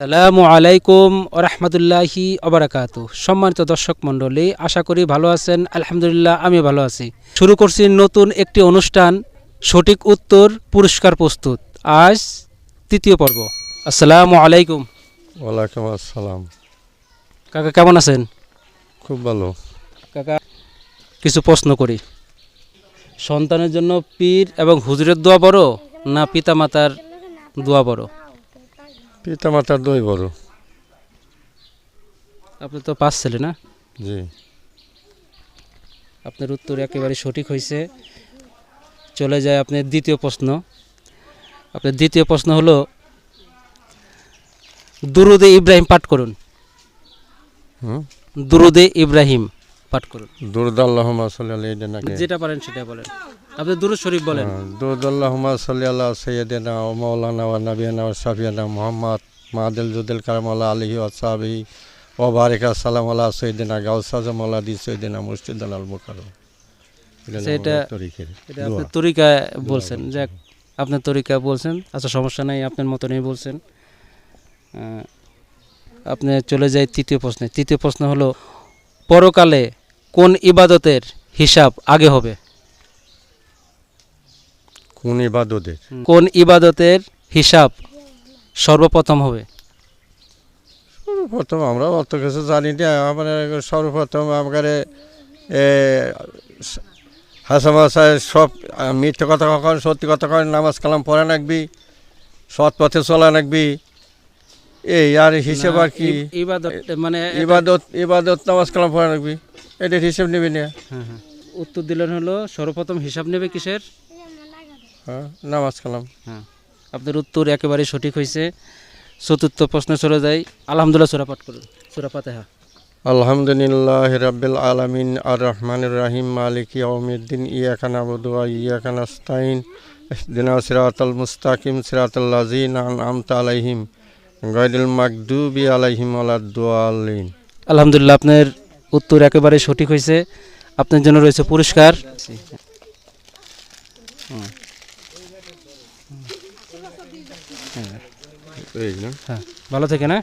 সালামু আলাইকুম রহমতুল্লাহি অবরাকাত সম্মানিত দর্শক মণ্ডলী আশা করি ভালো আছেন আলহামদুলিল্লাহ আমি ভালো আছি। শুরু করছি নতুন একটি অনুষ্ঠান সঠিক উত্তর পুরস্কার প্রস্তুত। আজ তৃতীয় পর্ব। আসসালামু আলাইকুম। ওয়ালাইকুম আসসালাম। কাকা কেমন আছেন? খুব ভালো। কাকা কিছু প্রশ্ন করি। সন্তানের জন্য পীর এবং হুজুরের দোয়া বড় না পিতামাতার দোয়া বড় পিতা মাতার দই বড় আপনি তো পাস ছেলে না? জি। আপনার উত্তর একেবারে সঠিক হয়েছে চলে যায় আপনার দ্বিতীয় প্রশ্ন। আপনার দ্বিতীয় প্রশ্ন হলো দুরুদে ইব্রাহিম পাঠ করুন। হুম? দুরুদে ইব্রাহিম পাঠ করুন। সাল্লি আল্লাহ যেটা পারেন সেটা বলেন। আপনি দুরুদ শরীফ বলেন। দুরদাল্লাহমা সাল্লি আল্লাহ সৈয়দিনা ও মৌলানা ও নবীনা ও সাফিয়ানা মোহাম্মদ মাদিল জুদুল কারমাল্লাহ আলহি ওসাবি ও বারিকা সালাম আল্লাহ সৈয়দিনা গাউসাজমাল্লাহ দি সৈয়দিনা মুর্শিদ আল বুকার সেটা- এটা আপনার তরিকা বলছেন। যাক আপনার তরিকা বলছেন। আচ্ছা সমস্যা নাই আপনার মতনই বলছেন। আপনি চলে যায় তৃতীয় প্রশ্নে। তৃতীয় প্রশ্ন হলো পরকালে কোন ইবাদতের হিসাব আগে হবে? কোন ইবাদতের? কোন ইবাদতের হিসাব সর্বপ্রথম হবে? সর্বপ্রথম আমরা অত কিছু জানি না। আমার সর্বপ্রথম আমার হাসা হাসায় সব মিথ্যে কথা কখন সত্যি কথা কখন নামাজ কালাম পড়া রাখবি সৎ পথে চলা রাখবি এই আর হিসেব আর কি? ইবাদত মানে ইবাদত ইবাদত নামাজ কালাম পড়া রাখবি এটার হিসেব নিবি না। হ্যাঁ, হ্যাঁ। উত্তর দিলেন হলো সর্বপ্রথম হিসাব নেবে কিসের? হ্যাঁ নামাজ কালাম। হ্যাঁ। আপনার উত্তর একেবারে সঠিক হয়েছে। চতুর্থ প্রশ্নে চলে যাই। আলহামদুলিল্লাহ সুরা পাঠ করুন। সুরা ফাতেহা। আলহামদুলিল্লাহ রাব্বিল আলামিন আর রহমানির রাহিম মালিক ইয়াউমিদ্দিন ইয়াকা নাবুদু ওয়া ইয়াকা নাস্তাইন ইহদিনা সিরাতাল মুস্তাকিম সিরাতাল লাযিনা আনআমতা আলাইহিম গায়রিল মাগদুবি আলাইহিম ওয়ালাদ-দাল্লিন আলহামদুলিল্লাহ আপনার উত্তর একেবারে সঠিক হয়েছে। আপনার জন্য রয়েছে পুরস্কার হুম। এই না হ্যাঁ। ভালো থেকে না